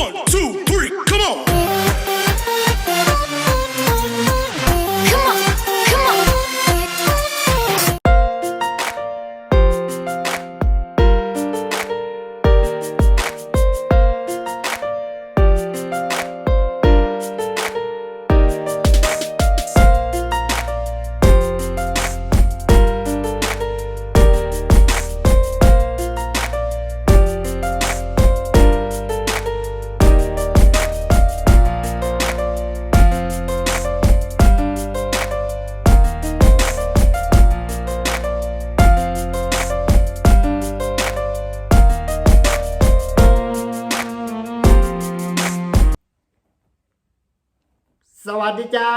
One, two, จ้า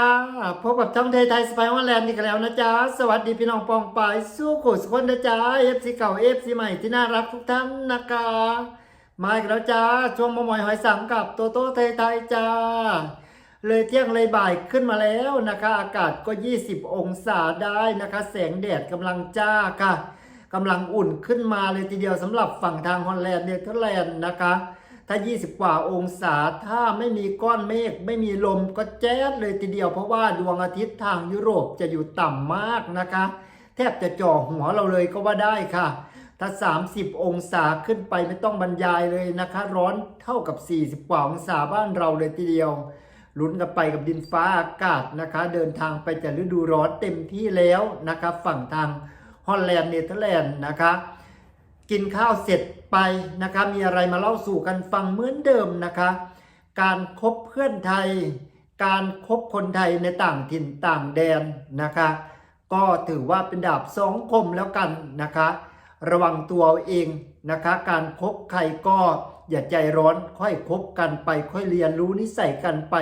พบกับช่องไทยไทยสไปออนแลนด์อีกแล้วนะจ๊ะ สวัสดีพี่น้องปองปายสู้ขุดสุคนนะจ๊ะเอฟซีเก่าเอฟซีใหม่ที่น่ารักทุกท่านนะคะ มาอีกแล้วจ้า ช่วงมะมอยหอยสังกับโตโต้ไทยไทยจ้า เลยเที่ยงเลยบ่ายขึ้นมาแล้วนะคะ อากาศก็ 20 องศาได้นะคะ แสงแดดกำลังจ้าค่ะกำลังอุ่นขึ้นมาเลยทีเดียวสำหรับฝั่งทางฮอลแลนด์เนเธอร์แลนด์นะคะ ถ้า 20 กว่าองศาถ้าไม่มีก้อนเมฆไม่มีลมก็แจ๊ดเลยทีเดียวเพราะว่าดวงอาทิตย์ทางยุโรปจะอยู่ต่ำมากนะคะ แทบจะจ่อหัวเราเลยก็ว่าได้ค่ะ ถ้า 30 องศาขึ้นไปไม่ต้องบรรยายเลยนะคะ ร้อนเท่ากับ 40 กว่าองศาบ้านเราเลยทีเดียวลุ้นกันไปกับดินฟ้าอากาศนะคะ เดินทางไปจากฤดูร้อนเต็มที่แล้วนะคะ ฝั่งทางฮอลแลนด์เนเธอร์แลนด์นะคะ กินข้าวเสร็จ ไปนะคะ มีอะไรมาเล่าสู่กันฟังเหมือนเดิมนะคะ การคบเพื่อนไทย การคบคนไทยในต่างถิ่นต่างแดนนะคะ ก็ถือว่าเป็นดาบสองคมแล้วกันนะคะ ระวังตัวเอาเองนะคะ การคบใครก็อย่าใจร้อนค่อยคบกันไป ค่อยเรียนรู้นิสัยกันไป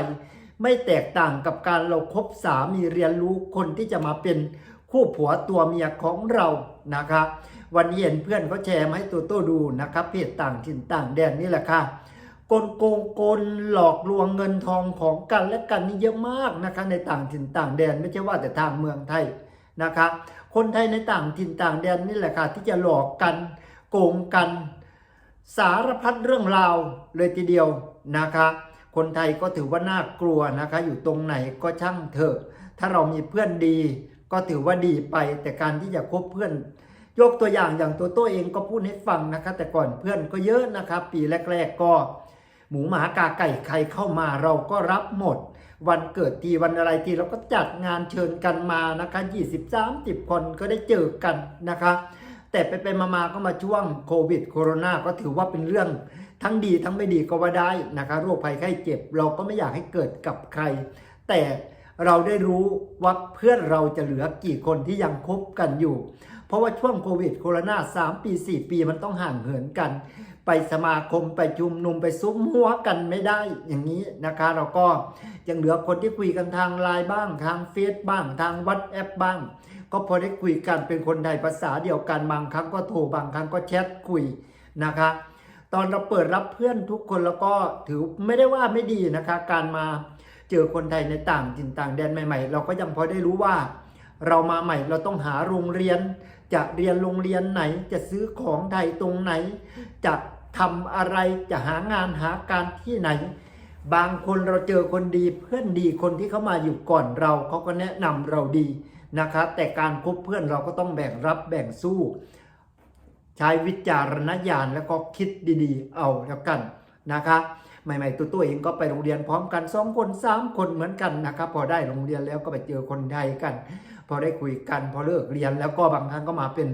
ไม่แตกต่างกับการเราคบสามีเรียนรู้คนที่จะมาเป็นคู่ผัวตัวเมียของเรานะคะ วันนี้เห็นเพื่อนเขาแชร์มาให้ตัวโต้ดูนะครับเพจต่างถิ่นต่างแดนนี่แหละค่ะกลโกงกลหลอกลวงเงินทองของกันและกันนี่เยอะมากนะคะในต่างถิ่นต่างแดนไม่ใช่ว่าแต่ทางเมืองไทยนะคะคนไทยในต่างถิ่นต่างแดนนี่แหละค่ะที่จะหลอกกันโกงกัน สารพัดเรื่องราวเลยทีเดียวนะคะคนไทยก็ถือว่าน่ากลัวนะคะ อยู่ตรงไหนก็ช่างเถอะ ถ้าเรามีเพื่อนดีก็ถือว่าดีไปแต่การที่จะคบเพื่อน ยกตัวอย่างอย่างตัวโต้เองก็พูดให้ฟังนะคะแต่ก่อนเพื่อนก็เยอะนะครับปีแรก ๆก็ หมูหมากาไก่ใครเข้ามาเราก็รับหมด วันเกิดทีวันอะไรทีเราก็จัดงานเชิญกันมานะคะ20 30คนก็ได้เจอกันนะคะแต่ไปไปๆมาๆก็มาช่วงโควิดโคโรนาก็ถือว่าเป็นเรื่องทั้งดีทั้งไม่ดีก็ว่าได้นะคะโรคภัยไข้เจ็บเราก็ไม่อยากให้เกิดกับใคร แต่เราได้รู้ว่าเพื่อนเราจะเหลือกี่คนที่ยังคบกันอยู่ เพราะว่าช่วงโควิดโคโรนา3ปี4ปีมันต้องห่างเหินกัน ไปสมาคมไปชุมนุมไปซุ้มหัวกันไม่ได้อย่างนี้นะคะ เราก็ยังเหลือคนที่คุยกันทางไลน์บ้าง ทางเฟซบ้าง ทางวัดแอปบ้าง ก็พอได้คุยกันเป็นคนไทยภาษาเดียวกันบางครั้งก็โทรบางครั้งก็แชทคุยนะคะตอนเราเปิดรับเพื่อนทุกคนแล้วก็ถือไม่ได้ว่าไม่ดีนะคะ การมาเจอคนไทยในต่างถิ่นต่างแดนใหม่ ๆ เราก็ยังพอได้รู้ว่า เรามาใหม่เราต้องหาโรงเรียน จะเรียนโรงเรียนไหน จะซื้อของไทยตรงไหน จะทำอะไรจะหางานหาการที่ไหน บางคนเราเจอคนดีเพื่อนดีคนที่เขามาอยู่ก่อนเราเขาก็แนะนำเราดีนะคะแต่การคบเพื่อนเราก็ต้องแบ่งรับแบ่งสู้ ใช้วิจารณญาณแล้วก็คิดดีๆ เอาแล้วกันนะคะใหม่ๆตัวตัวเองก็ไปโรงเรียนพร้อมกันสองคนสามคนเหมือนกันนะครับพอได้โรงเรียนแล้วก็ไปเจอคนไทยกัน อได้คุยกันพอเลิกเรียนแล้วก็บางครั้งก็มาเป็น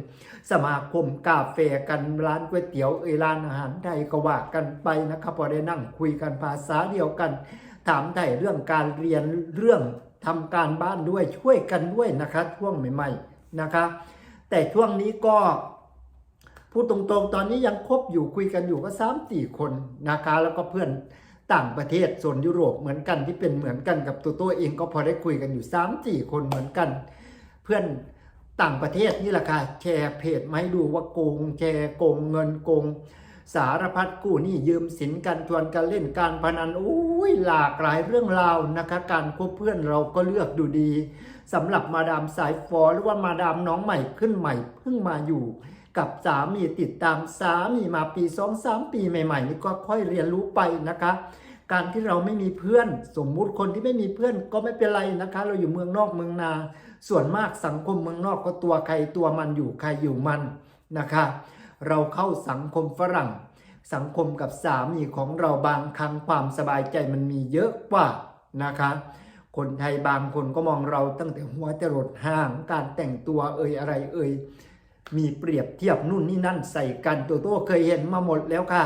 สมาคมกาแฟกันร้านก๋วยเตี๋ยวเอร้านอาหารไทยก็ว่ากันไปนะครับพอได้นั่งคุยกันภาษาเดียวกัน ถามไถ่เรื่องการเรียนเรื่องทำการบ้านด้วยช่วยกันด้วยนะคะช่วงใหม่ๆนะคะ แต่ช่วงนี้ก็พูดตรงๆ ตอนนี้ยังคบอยู่คุยกันอยู่ก็สามสี่คนนะคะ แล้วก็เพื่อนต่างประเทศโซนยุโรปเหมือนกันที่เป็นเหมือนกันกับตัวตัวเองก็พอได้คุยกันอยู่สามสี่คนเหมือนกัน พื่อนต่างประเทศนี่แหละค่ะแชร์เพจมาให้ดูว่าโกงแชร์โกงเงินโกง สารพัดกู้นี่ยืมสินกันชวนกันเล่นการพนันอุ้ยหลากหลายเรื่องราวนะคะ การคบเพื่อนเราก็เลือกดูดีสำหรับมาดามสายฟอหรือว่ามาดามน้องใหม่ขึ้นใหม่เพิ่งมาอยู่ กับสามีติดตามสามีมาปีสองสามปีใหม่ ๆ นี่ก็ค่อยเรียนรู้ไปนะคะการที่เราไม่มีเพื่อน สมมุติคนที่ไม่มีเพื่อนก็ไม่เป็นไรนะคะ เราอยู่เมืองนอกเมืองนา ส่วนมากสังคมเมืองนอกก็ตัวใครตัวมันอยู่ใครอยู่มันนะคะเราเข้าสังคมฝรั่ง สังคมกับสามีของเราบางครั้งความสบายใจมันมีเยอะกว่านะคะ คนไทยบางคนก็มองเราตั้งแต่หัวจรดห้าง การแต่งตัวเอ่ยอะไรเอ่ยมีเปรียบเทียบนู่นนี่นั่นใส่กันตัวโต้เคยเห็นมาหมดแล้วค่ะ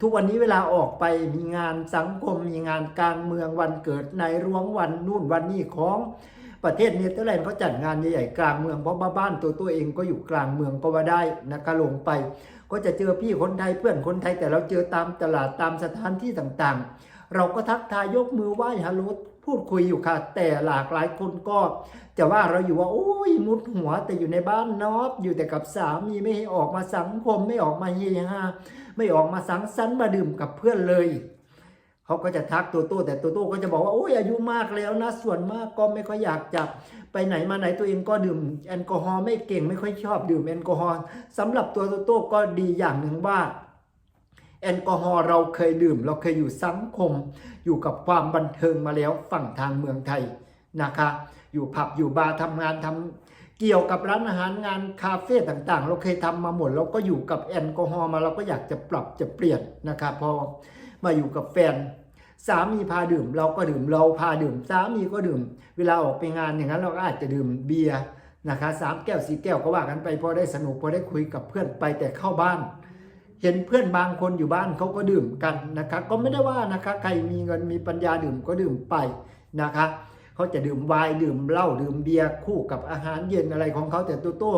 ทุกวันนี้เวลาออกไปมีงานสังคมมีงานกลางเมืองวันเกิดในหลวงวันนู่นวันนี้ของ ประเทศเนเธอร์แลนด์เขาจัดงานใหญ่ๆกลางเมืองเพราะบ้านตัวตัวเองก็อยู่กลางเมืองก็ว่าได้นะคะลงไป ก็จะเจอพี่คนไทยเพื่อนคนไทยแต่เราเจอตามตลาดตามสถานที่ต่างๆ เราก็ทักทายยกมือไหว้ฮัลโหลพูดคุยอยู่ค่ะ แต่หลากหลายคนก็จะว่าเราอยู่ว่าโอ้ยมุดหัวแต่อยู่ในบ้านนอบอยู่แต่กับสามีไม่ให้ออกมาสังคมไม่ออกมาเฮฮาไม่ออกมาสังสรรค์มาดื่มกับเพื่อนเลย เขาก็จะทักตัวโต้แต่ตัวโต้ก็จะบอกว่าโอ้ยอายุมากแล้วนะส่วนมากก็ไม่ค่อยอยากจะไปไหนมาไหนตัวเองก็ดื่มแอลกอฮอล์ไม่เก่งไม่ค่อยชอบดื่มแอลกอฮอล์สำหรับตัวตัวโต้ก็ดีอย่างหนึ่งว่าแอลกอฮอล์เราเคยดื่ม เราเคยอยู่สังคม อยู่กับความบันเทิงมาแล้วฝั่งทางเมืองไทยนะคะ อยู่ผับอยู่บาร์ทำงานทำเกี่ยวกับร้านอาหารงานคาเฟ่ต่างๆ เราเคยทำมาหมดเราก็อยู่กับแอลกอฮอล์มาเราก็อยากจะปรับจะเปลี่ยนนะคะพอ มาอยู่กับแฟน สามีพาดื่ม เราก็ดื่มเราพาดื่ม สามีก็ดื่ม เวลาออกไปงานอย่างนั้นเราก็อาจจะดื่มเบียร์นะคะสามแก้วสี่แก้วก็ว่ากันไปพอได้สนุกพอได้คุยกับเพื่อนไปแต่เข้าบ้าน เห็นเพื่อนบางคนอยู่บ้านเขาก็ดื่มกันนะคะ ก็ไม่ได้ว่านะคะใครมีเงินมีปัญญาดื่มก็ดื่มไปนะคะเขาจะดื่มไวน์ดื่มเหล้าดื่มเบียร์คู่กับอาหารเย็นอะไรของเขาแต่ตัวโต้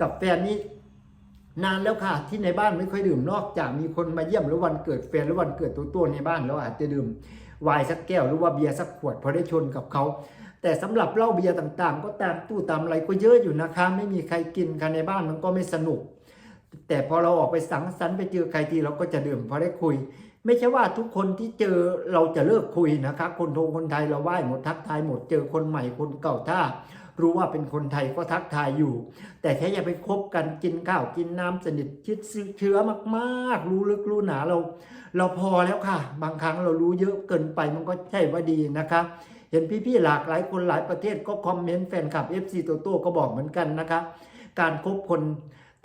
กับแฟนนี้ นานแล้วค่ะ ที่ในบ้านไม่ค่อยดื่มนอกจากมีคนมาเยี่ยมหรือวันเกิดแฟนหรือวันเกิดตัวตัวในบ้านเราอาจจะดื่มไวน์สักแก้วหรือว่าเบียร์สักขวดพอได้ชนกับเขาแต่สำหรับเหล้าเบียร์ต่างๆ ก็ตามตู้ตามอะไรก็เยอะอยู่นะคะ ไม่มีใครกินกันในบ้านมันก็ไม่สนุก แต่พอเราออกไปสังสรรค์ไปเจอใครทีเราก็จะดื่มพอได้คุย ไม่ใช่ว่าทุกคนที่เจอเราจะเลิกคุยนะคะ คนทงคนไทยเราไหว้หมดทักทายหมดเจอคนใหม่คนเก่าถ้า รู้ว่าเป็นคนไทยก็ทักทายอยู่ แต่แค่อย่าไปคบกันกินข้าวกินน้ำสนิทชิดเชื้อมากๆ รู้ลึกรู้หนาเรา เราพอแล้วค่ะ บางครั้งเรารู้เยอะเกินไปมันก็ใช่ว่าดีนะคะเห็นพี่ๆหลากหลายคนหลายประเทศก็คอมเมนต์แฟนคลับ FC โตโต้ก็บอกเหมือนกันนะคะ การคบคน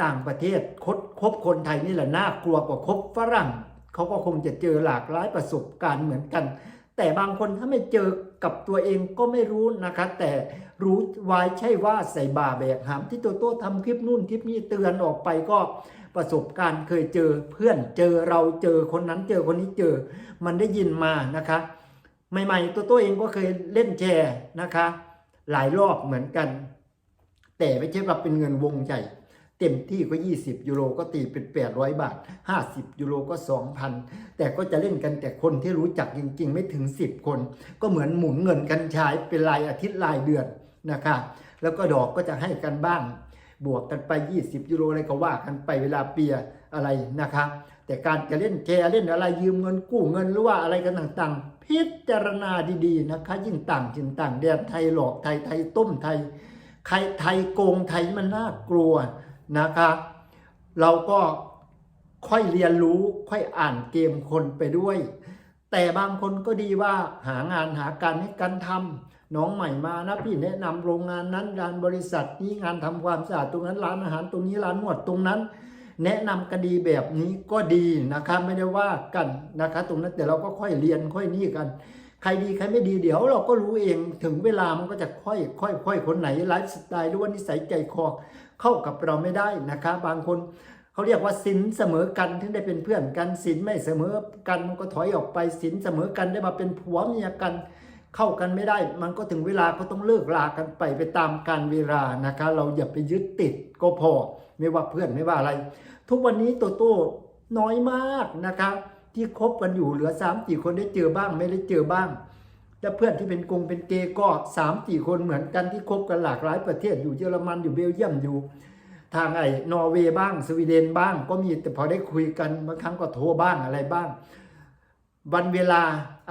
ต่างประเทศคบคบคนไทยนี่แหละน่ากลัวกว่าคบฝรั่งเขาก็คงจะเจอหลากหลายประสบการณ์เหมือนกัน แต่บางคนถ้าไม่เจอ กับตัวเองก็ไม่รู้นะคะ แต่รู้ไว้ใช่ว่าใส่บาแบกหามที่โตโต้ทำคลิปนู่นคลิปนี้เตือนออกไปก็ประสบการณ์เคยเจอเพื่อนเจอเราเจอคนนั้นเจอคนนี้เจอ มันได้ยินมานะคะ ใหม่ๆตัวตัวเองก็เคยเล่นแชร์นะคะ หลายรอบเหมือนกัน แต่ไม่ใช่ว่าเป็นเงินวงใหญ่ เต็มที่ก็ 20 ยูโรก็ตีเป็น 800 บาท 50 ยูโรก็ 2,000 แต่ก็จะเล่นกันแต่คนที่รู้จักจริง ๆ ไม่ถึง 10 คน ก็เหมือนหมุนเงินกันใช้เป็นรายอาทิตย์รายเดือนนะคะแล้วก็ดอกก็จะให้กันบ้างบวกกันไป 20 ยูโรอะไรก็ว่ากันไปเวลาเปียอะไรนะคะแต่การจะเล่นแชร์เล่นอะไรยืมเงินกู้เงินหรือว่าอะไรกันต่างๆ พิจารณาดีๆนะคะ ยิ่งต่างจินต่างแดนไทยหลอกไทยไทยต้มไทยใครไทยโกงไทยมันน่ากลัว นะคะ เราก็ค่อยเรียนรู้ค่อยอ่านเกมคนไปด้วย แต่บางคนก็ดีว่าหางานหาการให้กันทำน้องใหม่มานะพี่แนะนำโรงงานนั้นร้านบริษัทนี้งานทำความสะอาดตรงนั้นร้านอาหารตรงนี้ร้านนวดตรงนั้น แนะนำคดีแบบนี้ก็ดีนะคะไม่ได้ว่ากันนะคะ ตรงนั้นแต่เราก็ค่อยเรียนค่อยนี่กันใครดีใครไม่ดีเดี๋ยวเราก็รู้เองถึงเวลามันก็จะค่อยค่อยค่อยคนไหนไลฟ์สไตล์หรือว่านิสัยใจคอ เข้ากับเราไม่ได้นะคะ บางคนเขาเรียกว่าสินเสมอกันถึงได้เป็นเพื่อนกันสินไม่เสมอกันมันก็ถอยออกไปสินเสมอกันได้มาเป็นผัวเมียกัน เข้ากันไม่ได้ มันก็ถึงเวลาก็ต้องเลิกลากันไปไปตามการเวลานะคะ เราอย่าไปยึดติดก็พอไม่ว่าเพื่อนไม่ว่าอะไร ทุกวันนี้โตโต้น้อยมากนะคะ ที่คบกันอยู่เหลือสามสี่คนได้เจอบ้าง ไม่ได้เจอบ้าง และเพื่อนที่เป็นกงเป็นเกย์ก็สามสี่คนเหมือนกันที่คบกันหลากหลายประเทศอยู่เยอรมันอยู่เบลเยียมอยู่ ทางไอ้นอร์เวย์บ้าง สวีเดนบ้าง ก็มีแต่พอได้คุยกันบางครั้งก็โทรบ้างอะไรบ้าง วันเวลา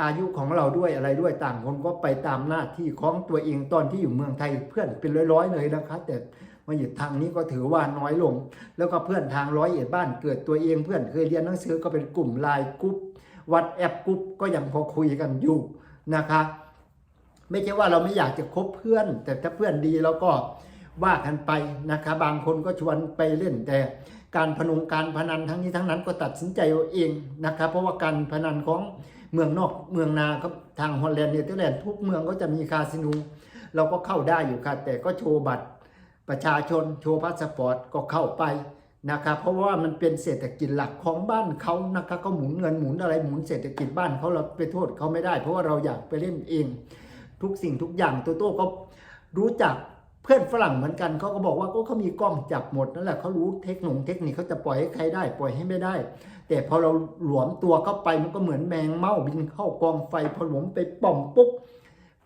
อายุของเราด้วยอะไรด้วยต่างคนก็ไปตามหน้าที่ของตัวเองตอนที่อยู่เมืองไทยเพื่อนเป็นร้อยๆเลยนะคะแต่มาอยู่ทางนี้ก็ถือว่าน้อยลง แล้วก็เพื่อนทางร้อยเอ็ดบ้านเกิดตัวเองเพื่อนเคยเรียนหนังสือก็เป็นกลุ่มไลน์กรุ๊ปวัดแอปกรุ๊ปก็ยังพอคุยกันอยู่ นะคะ ไม่ใช่ว่าเราไม่อยากจะคบเพื่อน แต่ถ้าเพื่อนดีเราก็ว่ากันไปนะคะ บางคนก็ชวนไปเล่นแต่การพนุงการพนันทั้งนี้ทั้งนั้นก็ตัดสินใจเอาเองนะคะเพราะว่าการพนันของเมืองนอกเมืองนาครับทางฮอลแลนด์เนเธอร์แลนด์ทุกเมืองก็จะมีคาสิโนเราก็เข้าได้อยู่ค่ะแต่ก็โชว์บัตรประชาชนโชว์พาสปอร์ตก็เข้าไป นะครับเพราะว่ามันเป็นเศรษฐกิจหลักของบ้านเขานะคะก็หมุนเงินหมุนอะไรหมุนเศรษฐกิจบ้านเขาเราไปโทษเขาไม่ได้ เพราะว่าเราอยากไปเล่นเอง ทุกสิ่งทุกอย่างโตโต้ก็รู้จักเพื่อนฝรั่งเหมือนกันเขาก็บอกว่าก็เขามีกล้องจับหมดนั่นแหละเขารู้เทคโนโลยีเทคนิคเขาจะปล่อยให้ใครได้ ปล่อยให้ไม่ได้ แต่พอเราหลวมตัวเข้าไปมันก็เหมือนแมงเม่าบินเข้ากองไฟพอหลวมไปป่อมปุ๊บ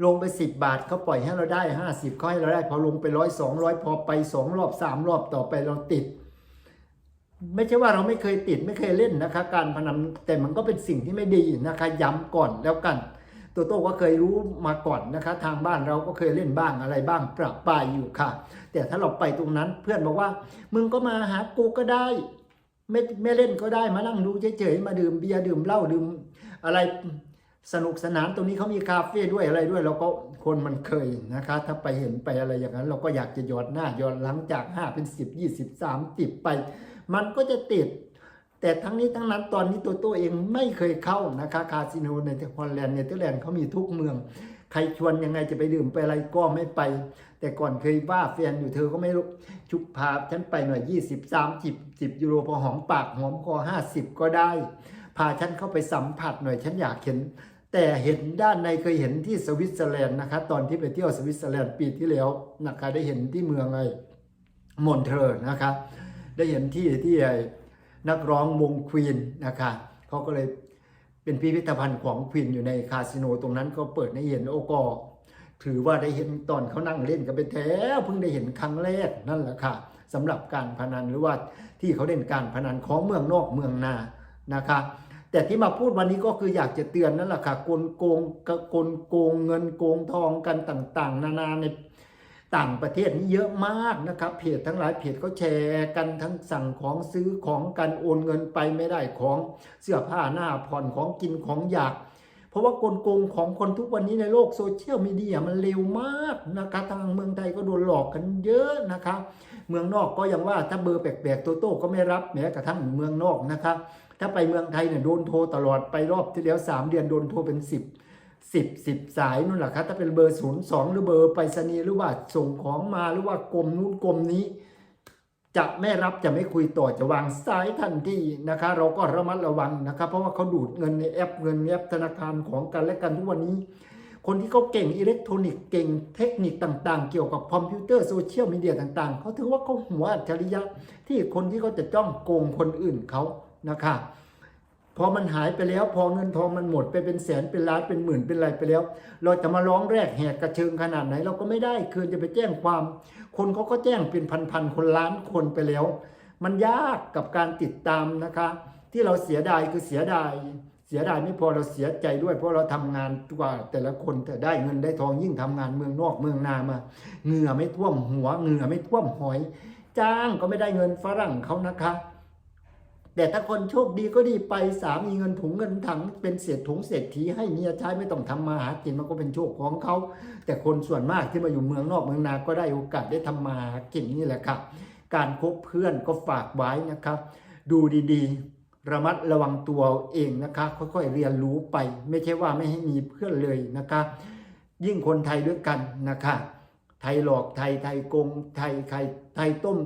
ลงไป 10 บาทเขาปล่อยให้เราได้ 50เขาให้เราได้ พอลงไปร้อยสองร้อยพอไปสองรอบสามรอบต่อไปเราติด ไม่ใช่ว่าเราไม่เคยติดไม่เคยเล่นนะคะ การพนันแต่มันก็เป็นสิ่งที่ไม่ดีนะคะย้ำก่อนแล้วกัน ตัวโต้ก็เคยรู้มาก่อนนะคะ ทางบ้านเราก็เคยเล่นบ้างอะไรบ้างประปายอยู่ค่ะ แต่ถ้าเราไปตรงนั้นเพื่อนบอกว่า มึงก็มาหากูก็ได้ ไม่ไม่เล่นก็ได้มานั่งดูเฉยๆมาดื่มเบียร์ดื่มเหล้าดื่มอะไร สนุกสนานตรงนี้เขามีคาเฟ่ด้วยอะไรด้วย เราก็คนมันเคยนะคะ ถ้าไปเห็นไปอะไรอย่างนั้น เราก็อยากจะย้อนหน้าย้อนหลังจาก5เป็น10 20 30ไป มันก็จะติด แต่ทั้งนี้ทั้งนั้นตอนนี้ตัวตัวเองไม่เคยเข้านะคะคาสิโนในฮอลแลนด์เนเธอร์แลนด์เขามีทุกเมือง ใครชวนยังไงจะไปดื่มไปอะไรก็ไม่ไป แต่ก่อนเคยว่าแฟนอยู่เธอก็ไม่รู้ชุบพาฉันไปหน่อย20 30 10ยูโรพอหอมปากหอมคอ50ก็ได้ พาฉันเข้าไปสัมผัสหน่อยฉันอยากเห็น แต่เห็นด้านในเคยเห็นที่สวิตเซอร์แลนด์นะคะตอนที่ไปเที่ยวสวิตเซอร์แลนด์ปีที่แล้วนะคะได้เห็นที่เมืองไอ้มอนเทอร์นะคะได้เห็นที่ที่ไอ้นักร้องวงควีนนะคะเขาก็เลยเป็นพิพิธภัณฑ์ของควีนอยู่ในคาสิโนตรงนั้นก็เปิดให้เห็นโอก็ถือว่าได้เห็นตอนเขานั่งเล่นกันไปแท้เพิ่งได้เห็นครั้งแรกนั่นแหละค่ะสำหรับการพนันหรือว่าที่เขาเล่นการพนันของเมืองนอกเมืองนานะคะ แต่ที่มาพูดวันนี้ก็คืออยากจะเตือนนั่นแหละค่ะกลโกงกลโกงเงินโกงทองกันต่างๆ นานาในต่างประเทศนี่เยอะมากนะครับเพจทั้งหลายเพจก็แชร์กันทั้งสั่งของซื้อของกันโอนเงินไปไม่ได้ของเสื้อผ้าหน้าผ่อนของกินของอยาก เพราะว่ากลโกงของคนทุกวันนี้ในโลกโซเชียลมีเดียมันเร็วมากนะคะทางเมืองไทยก็โดนหลอกกันเยอะนะคะ เมืองนอกก็ยังว่าถ้าเบอร์แปลกๆโตโต้ก็ไม่รับแม้กระทั่งเมืองนอกนะคะ ถ้าไปเมืองไทยเนี่ยโดนโทรตลอดไปรอบที่แล้ว 3 เดือนโดนโทรเป็น 10สิบสิบสายนู่นแหละครับถ้าเป็นเบอร์ศูนย์สองหรือเบอร์ไปรษณีย์หรือว่าส่งของมาหรือว่ากรมนู้นกรมนี้ จะไม่รับจะไม่คุยต่อจะวางสายทันทีนะคะ เราก็ระมัดระวังนะครับ เพราะว่าเขาดูดเงินในแอปเงินในแอปธนาคารของกันและกันทุกวันนี้ คนที่เขาเก่งอิเล็กทรอนิกส์เก่งเทคนิคต่างๆ เกี่ยวกับคอมพิวเตอร์โซเชียลมีเดียต่างๆเขาถือว่าเขาหัวอัจฉริยะที่คนที่เขาจะจ้องโกงคนอื่นเขา นะคะพอมันหายไปแล้วพอเงินทองมันหมดไปเป็นแสนเป็นล้านเป็นหมื่นเป็นอะไรไปแล้ว เราจะมาร้องแรกแหกกระเชิงขนาดไหน เราก็ไม่ได้คืนจะไปแจ้งความ คนเขาก็แจ้งเป็นพันๆคนล้านคนไปแล้ว มันยากกับการติดตามนะคะ ที่เราเสียดายคือเสียดาย เสียดายไม่พอเราเสียใจด้วย เพราะเราทำงานกว่าแต่ละคนแต่ได้เงินได้ทองยิ่งทำงานเมืองนอกเมืองนามาเหงื่อไม่ท่วมหัวเหงื่อไม่ท่วมหอย จ้างก็ไม่ได้เงินฝรั่งเขานะคะ แต่ถ้าคนโชคดีก็ดีไปสามีเงินถุงเงินถังเป็นเศษถุงเศษทีให้เมียใช้ไม่ต้องทำมาหากินมันก็เป็นโชคของเขา แต่คนส่วนมากที่มาอยู่เมืองนอกเมืองนาก็ได้โอกาสได้ทำมาหากินนี่แหละครับ การคบเพื่อนก็ฝากไว้นะครับ ดูดีๆ ระมัดระวังตัวเองนะคะค่อยๆเรียนรู้ไป ไม่ใช่ว่าไม่ให้มีเพื่อนเลยนะคะ ยิ่งคนไทยด้วยกันนะคะไทยหลอกไทยไทยโกงไทยไทยไทยต้ม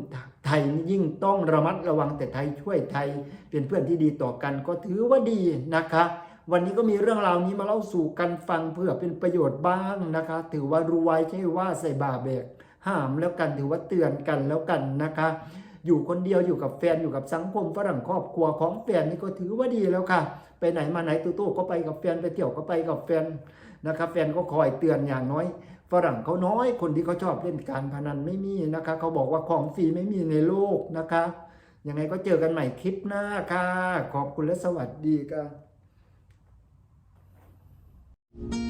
ไทยยิ่งต้องระมัดระวังแต่ไทยช่วยไทยเป็นเพื่อนที่ดีต่อกันก็ถือว่าดีนะคะ วันนี้ก็มีเรื่องราวนี้มาเล่าสู่กันฟังเพื่อเป็นประโยชน์บ้างนะคะ ถือว่ารู้ไว้ใช่ว่าใส่บาแบกห้ามแล้วกันถือว่าเตือนกันแล้วกันนะคะ อยู่คนเดียวอยู่กับแฟนอยู่กับสังคมฝรั่งครอบครัวของแฟนนี่ก็ถือว่าดีแล้วค่ะ ไปไหนมาไหนตู้ๆก็ไปกับแฟนไปเที่ยวก็ไปกับแฟนนะครับแฟนก็คอยเตือนอย่างน้อย ฝรั่งเขาน้อยคนที่เขาชอบเล่นการพนันไม่มีนะคะเขาบอกว่าของฟรีไม่มีในโลกนะคะยังไงก็เจอกันใหม่คลิปหน้าค่ะ ขอบคุณและสวัสดีค่ะ